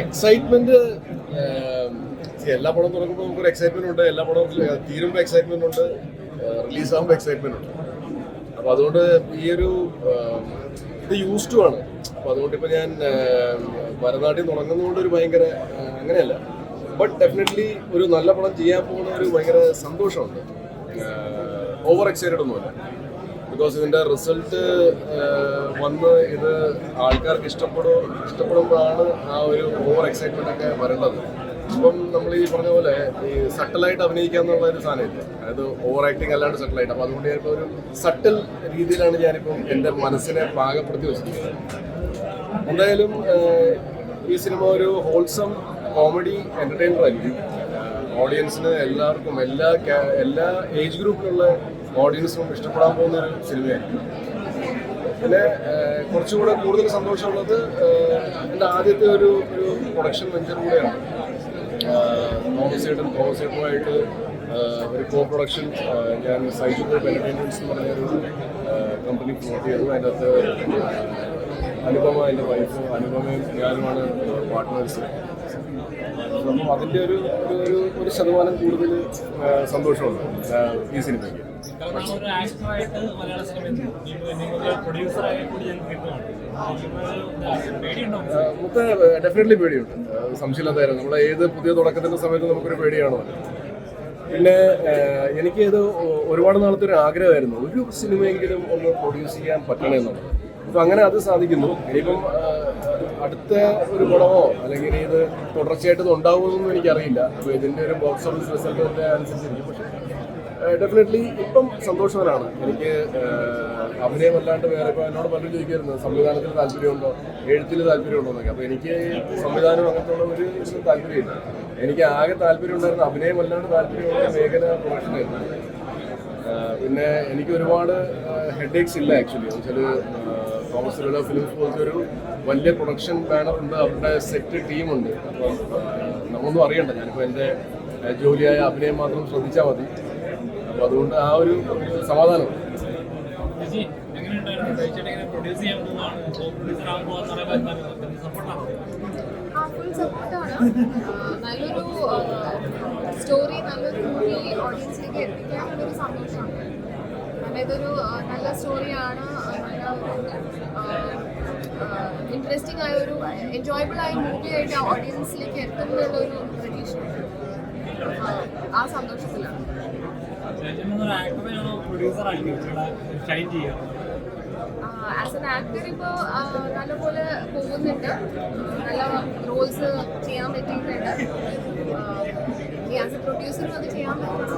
Excitement എല്ലാ പടവും തുടങ്ങുമ്പോൾ നമുക്കൊരു എക്സൈറ്റ്മെന്റ് ഉണ്ട്. എല്ലാ പടവും തീരുമ്പോൾ എക്സൈറ്റ്മെന്റ് ഉണ്ട്. റിലീസ് ആകുമ്പോൾ എക്സൈറ്റ്മെന്റ് ഉണ്ട്. അപ്പൊ അതുകൊണ്ട് ഈ ഒരു ഇത് യൂസ് ടു ആണ്. അപ്പൊ അതുകൊണ്ട് ഇപ്പൊ ഞാൻ ഭരതനാട്യം തുടങ്ങുന്നതുകൊണ്ട് ഒരു ഭയങ്കര അങ്ങനെയല്ല. ബട്ട് ഡെഫിനറ്റ്ലി ഒരു നല്ല പടം ചെയ്യാൻ പോകുന്ന ഒരു ഭയങ്കര സന്തോഷമുണ്ട്. ഓവർ എക്സൈറ്റഡ് ഒന്നുമല്ല. ബിക്കോസ് ഇതിന്റെ റിസൾട്ട് വന്ന് ഇത് ആൾക്കാർക്ക് ഇഷ്ടപ്പെടും ഇഷ്ടപ്പെടുമ്പോഴാണ് ആ ഒരു ഓവർ എക്സൈറ്റ്മെന്റ് ഒക്കെ വരേണ്ടത്. ഇപ്പം നമ്മൾ ഈ പറഞ്ഞ പോലെ ഈ സട്ടലായിട്ട് അഭിനയിക്കുക എന്നുള്ള ഒരു സാധനമില്ല അതായത് ഓവർ ആക്ടിങ് അല്ലാണ്ട് സട്ടലായിട്ട് അപ്പം അതുകൊണ്ട് ഞാനിപ്പോൾ ഒരു സട്ടിൽ രീതിയിലാണ് ഞാനിപ്പം എന്റെ മനസ്സിനെ പാകപ്പെടുത്തി വെച്ചിരിക്കുന്നത്. എന്തായാലും ഈ സിനിമ ഒരു ഹോൾസം കോമഡി എന്റർടൈനർ ആയിരിക്കും. ഓഡിയൻസിന് എല്ലാവർക്കും എല്ലാ എല്ലാ ഏജ് ഗ്രൂപ്പിലുള്ള ഓഡിയൻസിനും ഇഷ്ടപ്പെടാൻ പോകുന്ന ഒരു സിനിമയായിരിക്കും. പിന്നെ കുറച്ചുകൂടെ കൂടുതൽ സന്തോഷമുള്ളത് എന്റെ ആദ്യത്തെ ഒരു ഒരു പ്രൊഡക്ഷൻ വെഞ്ചർ കൂടെയാണ്. തോമസേട്ടും തോമസ് ചേട്ടൻ തോമസ് ചേട്ടനുമായിട്ട് ഒരു കോ പ്രൊഡക്ഷൻ ഞാൻ സൈജു ഗ്രൂപ്പ് എന്റർടൈൻമെന്റ്സ് എന്ന് പറഞ്ഞ ഒരു കമ്പനി പ്രൊമോട്ട് ചെയ്തു. അതിന്റെ അകത്ത് അനുപമ എന്റെ വൈഫ് അനുപമയും ഞാനുമാണ് പാർട്ട്നേഴ്സ് അപ്പം അതിന്റെ ഒരു ഒരു- ഒരു ശതമാനം കൂടുതൽ സന്തോഷമുണ്ട് ഈ സിനിമയ്ക്ക്. മൊത്തം ഡെഫിനറ്റ്ലി പേടിയുണ്ട്. ആ, സംശയമില്ലാത്തായിരുന്നു നമ്മളെ ഏത് പുതിയ തുടക്കത്തിന്റെ സമയത്ത് നമുക്കൊരു പേടിയാണോ? പിന്നെ എനിക്ക് ഇത് ഒരുപാട് നാളത്തെ ഒരു ആഗ്രഹമായിരുന്നു. ഒരു സിനിമയെങ്കിലും ഒന്ന് പ്രൊഡ്യൂസ് ചെയ്യാൻ പറ്റണമെന്നുള്ളത് അപ്പം അങ്ങനെ അത് സാധിക്കുന്നു. ഇനിയിപ്പം അടുത്ത ഒരു ഗുണമോ അല്ലെങ്കിൽ ഇത് തുടർച്ചയായിട്ട് ഉണ്ടാവുമെന്നൊന്നും എനിക്കറിയില്ല. അപ്പോൾ ഇതിന്റെ ഒരു ബോക്സ് ഓഫീസ് റിസൾട്ടിന്റെ അനുസരിച്ചിരിക്കും. പക്ഷേ ഡെഫിനറ്റ്ലി ഇപ്പം സന്തോഷവാനാണ്. എനിക്ക് അഭിനയം അല്ലാണ്ട് വേറെ ഇപ്പോൾ എന്നോട് പലരും ചോദിക്കായിരുന്നു സംവിധാനത്തിൽ താല്പര്യമുണ്ടോ? എഴുത്തിൽ താല്പര്യമുണ്ടോ എന്നൊക്കെ. അപ്പോൾ എനിക്ക് സംവിധാനം അങ്ങനത്തുള്ള ഒരു താല്പര്യമില്ല. എനിക്ക് ആകെ താല്പര്യം ഉണ്ടായിരുന്ന അഭിനയമല്ലാണ്ട് താല്പര്യമുള്ള മേഖല പ്രൊഫഷനായിരുന്നു പിന്നെ എനിക്ക് ഒരുപാട് ഹെഡ് ഏക്സ് ഇല്ല ആക്ച്വലി എന്ന് വെച്ചാൽ തോമസ് തിരുവല്ല ഫിലിംസ് പോലത്തെ ഒരു വലിയ പ്രൊഡക്ഷൻ ബാനർ ഉണ്ട്. അവരുടെ സെറ്റ് ടീമുണ്ട് അപ്പം നമ്മളൊന്നും അറിയണ്ട. ഞാനിപ്പോൾ എന്റെ ജോലിയായ അഭിനയം മാത്രം ശ്രദ്ധിച്ചാൽ മതി. അപ്പോൾ അതുകൊണ്ട് ആ ഒരു സമാധാനം. ആ ഫുൾ സപ്പോർട്ടാണ് നല്ലൊരു സ്റ്റോറി നല്ലൊരു മൂവി ഓഡിയൻസിലേക്ക് എത്തിക്കാനുള്ളൊരു സന്തോഷമാണ്. ഇതൊരു നല്ല സ്റ്റോറിയാണ് നല്ല ഇൻട്രസ്റ്റിംഗ് ആയ ഒരു എൻജോയബിൾ ആയ മൂവി ആയിട്ട് ഓഡിയൻസിലേക്ക് എത്തുന്നുള്ളൊരു പ്രതീക്ഷ ആ സന്തോഷത്തിലാണ്. ഒരു ആസ് എൻ ആക്ടർ ഇപ്പോൾ നല്ലപോലെ പോകുന്നുണ്ട്. നല്ല റോൾസ് ചെയ്യാൻ പറ്റിയിട്ടുണ്ട്. ആസ് എ പ്രൊഡ്യൂസറും അത് ചെയ്യാൻ പറ്റണം